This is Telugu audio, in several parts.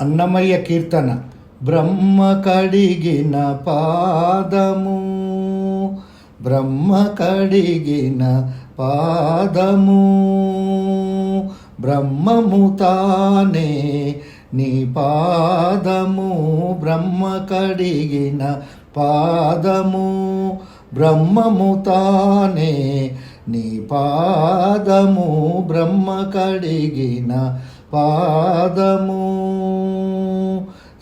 అన్నమయ్య కీర్తన. బ్రహ్మ కడిగిన పాదము బ్రహ్మ కడిగిన పాదము బ్రహ్మము తానే నీ పాదము బ్రహ్మ కడిగిన పాదము బ్రహ్మము తానే నీ పాదము బ్రహ్మ కడిగిన పాదము.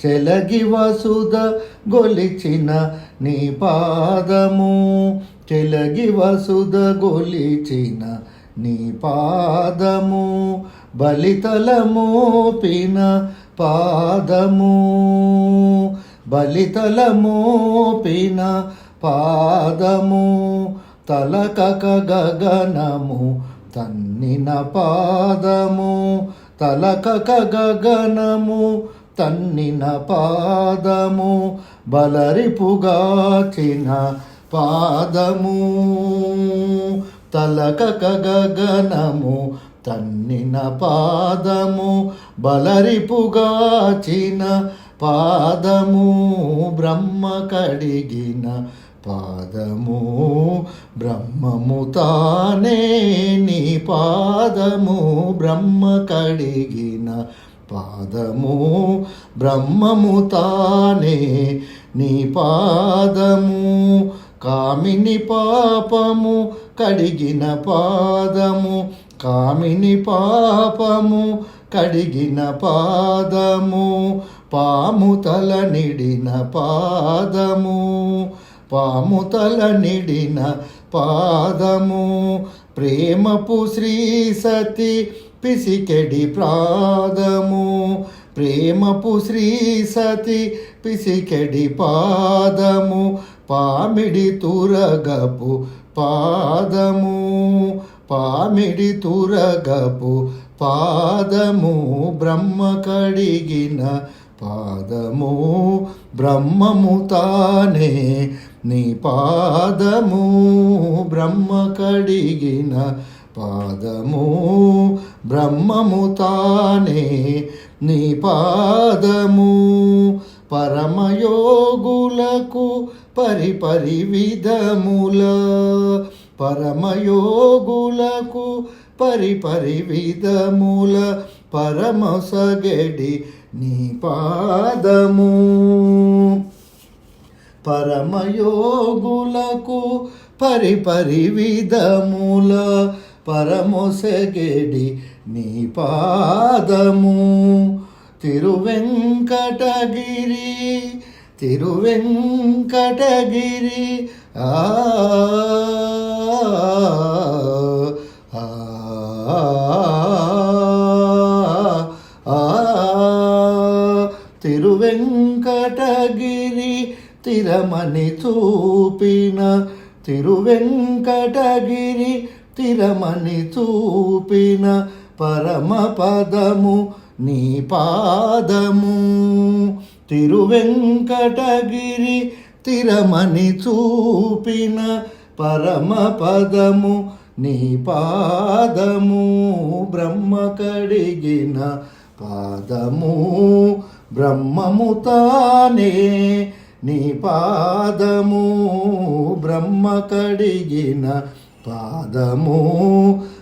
చెలగి వసుద గొలిచిన నీ పాదము. చెలగి వసుద గొలిచిన నీ పాదము. బలితలమోపిన పాదము. బలితలమోపిన పాదము. తలకక గగనము తన్నిన పాదము. తలకక గగనము తన్నిన పాదము బలరిపుగాచిన పాదము. తలక గగనము తన్నిన పాదము బలరిపుగాచిన పాదము. బ్రహ్మ కడిగిన పాదము బ్రహ్మము తానే నీ పాదము. బ్రహ్మ కడిగిన పాదము బ్రహ్మము తానే నీ పాదము. కామిని పాపము కడిగిన పాదము. కామిని పాపము కడిగిన పాదము. పాము తల నిడిన పాదము. పాము తల నిడిన పాదము. ప్రేమపు శ్రీ సతి పిసికెడి ప్రాదము ప్రేమపు శ్రీ సతి పిసికెడి పాదము పామిడి తురగపు పాదము పామిడి తురగపు పాదము బ్రహ్మ కడిగిన పాదము బ్రహ్మము తానే నీ పాదము బ్రహ్మ కడిగిన పాదము. బ్రహ్మము తానే నీ పాదము. పరమయోగులకు పరిపరి విధముల. పరమయోగులకు పరిపరి విధముల. పరమసగడి నీ పాదము. పరమయోగులకు పరిపరి విధముల. పరమొసగడి నీ పాదము తిరువెంకటగిరి తిరువెంకటగిరి. ఆ తిరువెంకటగిరి తిరమణి చూపిన తిరువెంకటగిరి తిరమణి చూపిన పరమపదము నీ పాదము. తిరువెంకటగిరి తిరమణి చూపిన పరమపదము నీ పాదము. బ్రహ్మ కడిగిన పాదము బ్రహ్మము తానే నీ పాదము. బ్రహ్మ కడిగిన పాదము